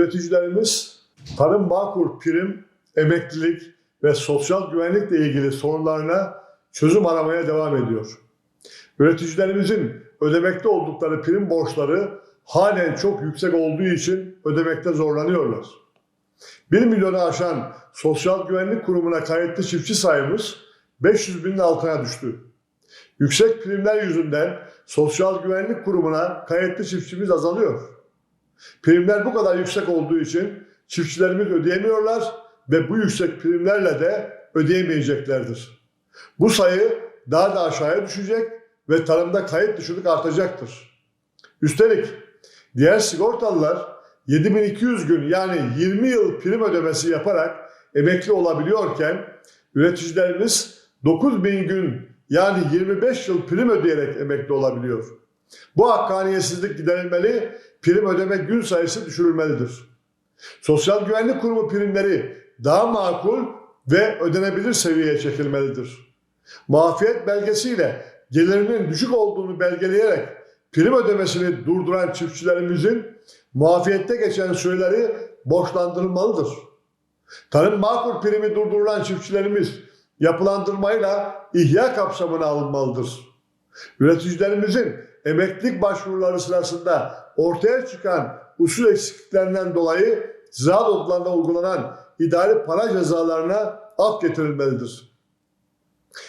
Üreticilerimiz tarım bağkur prim, emeklilik ve sosyal güvenlikle ilgili sorunlarına çözüm aramaya devam ediyor. Üreticilerimizin ödemekte oldukları prim borçları halen çok yüksek olduğu için ödemekte zorlanıyorlar. 1 milyonu aşan Sosyal Güvenlik Kurumu'na kayıtlı çiftçi sayımız 500 binin altına düştü. Yüksek primler yüzünden Sosyal Güvenlik Kurumu'na kayıtlı çiftçimiz azalıyor. Primler bu kadar yüksek olduğu için çiftçilerimiz ödeyemiyorlar ve bu yüksek primlerle de ödeyemeyeceklerdir. Bu sayı daha da aşağıya düşecek ve tarımda kayıt dışılık artacaktır. Üstelik diğer sigortalılar 7200 gün yani 20 yıl prim ödemesi yaparak emekli olabiliyorken üreticilerimiz 9000 gün yani 25 yıl prim ödeyerek emekli olabiliyor. Bu hakkaniyetsizlik giderilmeli, prim ödeme gün sayısı düşürülmelidir. Sosyal Güvenlik Kurumu primleri daha makul ve ödenebilir seviyeye çekilmelidir. Muafiyet belgesiyle gelirinin düşük olduğunu belgeleyerek prim ödemesini durduran çiftçilerimizin muafiyette geçen süreleri borçlandırılmalıdır. Tarım makul primi durdurulan çiftçilerimiz yapılandırmayla ihya kapsamına alınmalıdır. Üreticilerimizin emeklilik başvuruları sırasında ortaya çıkan usul eksikliklerinden dolayı ziraat odalarında uygulanan idari para cezalarına af getirilmelidir.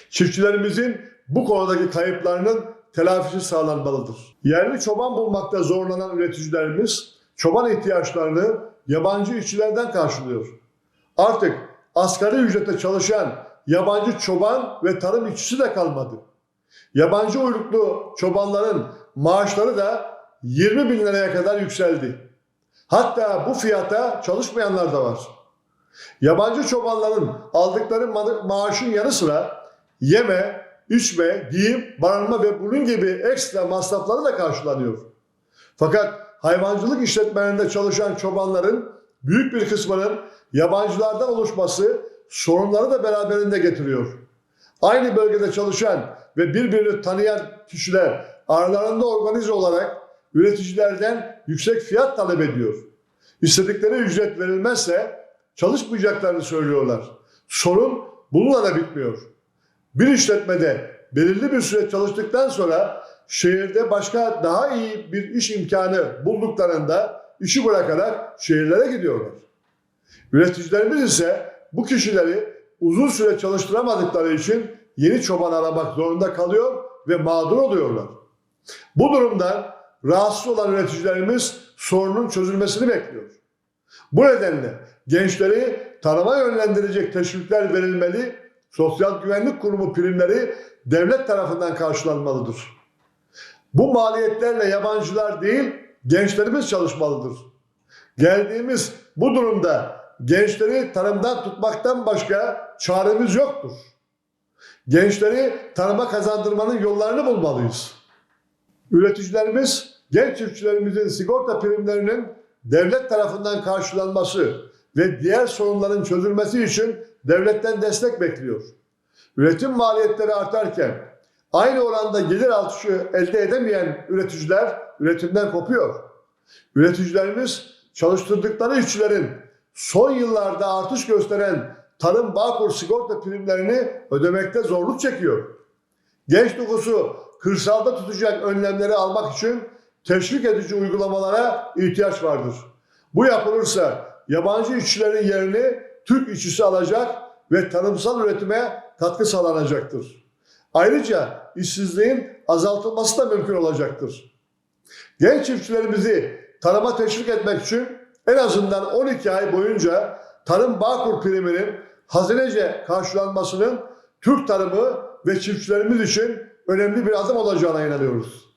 Çiftçilerimizin bu konudaki kayıplarının telafisi sağlanmalıdır. Yerli çoban bulmakta zorlanan üreticilerimiz çoban ihtiyaçlarını yabancı işçilerden karşılıyor. Artık asgari ücrete çalışan yabancı çoban ve tarım işçisi de kalmadı. Yabancı uyruklu çobanların maaşları da 20 bin liraya kadar yükseldi. Hatta bu fiyata çalışmayanlar da var. Yabancı çobanların aldıkları ma- maaşın yanı sıra yeme, içme, giyim, barınma ve bunun gibi ekstra masrafları da karşılanıyor. Fakat hayvancılık işletmelerinde çalışan çobanların büyük bir kısmının yabancılardan oluşması sorunları da beraberinde getiriyor. Aynı bölgede çalışan ve birbirini tanıyan kişiler aralarında organize olarak üreticilerden yüksek fiyat talep ediyor. İstedikleri ücret verilmezse çalışmayacaklarını söylüyorlar. Sorun bununla da bitmiyor. Bir işletmede belirli bir süre çalıştıktan sonra şehirde başka daha iyi bir iş imkanı bulduklarında işi bırakarak şehirlere gidiyorlar. Üreticilerimiz ise bu kişileri uzun süre çalıştıramadıkları için yeni çoban aramak zorunda kalıyor ve mağdur oluyorlar. Bu durumdan rahatsız olan üreticilerimiz sorunun çözülmesini bekliyor. Bu nedenle gençleri tarıma yönlendirecek teşvikler verilmeli, Sosyal Güvenlik Kurumu primleri devlet tarafından karşılanmalıdır. Bu maliyetlerle yabancılar değil, gençlerimiz çalışmalıdır. Geldiğimiz bu durumda gençleri tarımdan tutmaktan başka çaremiz yoktur. Gençleri tarıma kazandırmanın yollarını bulmalıyız. Üreticilerimiz, genç çiftçilerimizin sigorta primlerinin devlet tarafından karşılanması ve diğer sorunların çözülmesi için devletten destek bekliyor. Üretim maliyetleri artarken aynı oranda gelir artışı elde edemeyen üreticiler üretimden kopuyor. Üreticilerimiz çalıştırdıkları işçilerin son yıllarda artış gösteren tarım bağkur sigorta primlerini ödemekte zorluk çekiyor. Genç nüfusu kırsalda tutacak önlemleri almak için teşvik edici uygulamalara ihtiyaç vardır. Bu yapılırsa yabancı işçilerin yerini Türk işçisi alacak ve tarımsal üretime katkı sağlanacaktır. Ayrıca işsizliğin azaltılması da mümkün olacaktır. Genç çiftçilerimizi tarıma teşvik etmek için en azından 12 ay boyunca tarım bağkur priminin hazinece karşılanmasının Türk tarımı ve çiftçilerimiz için önemli bir adım olacağına inanıyoruz.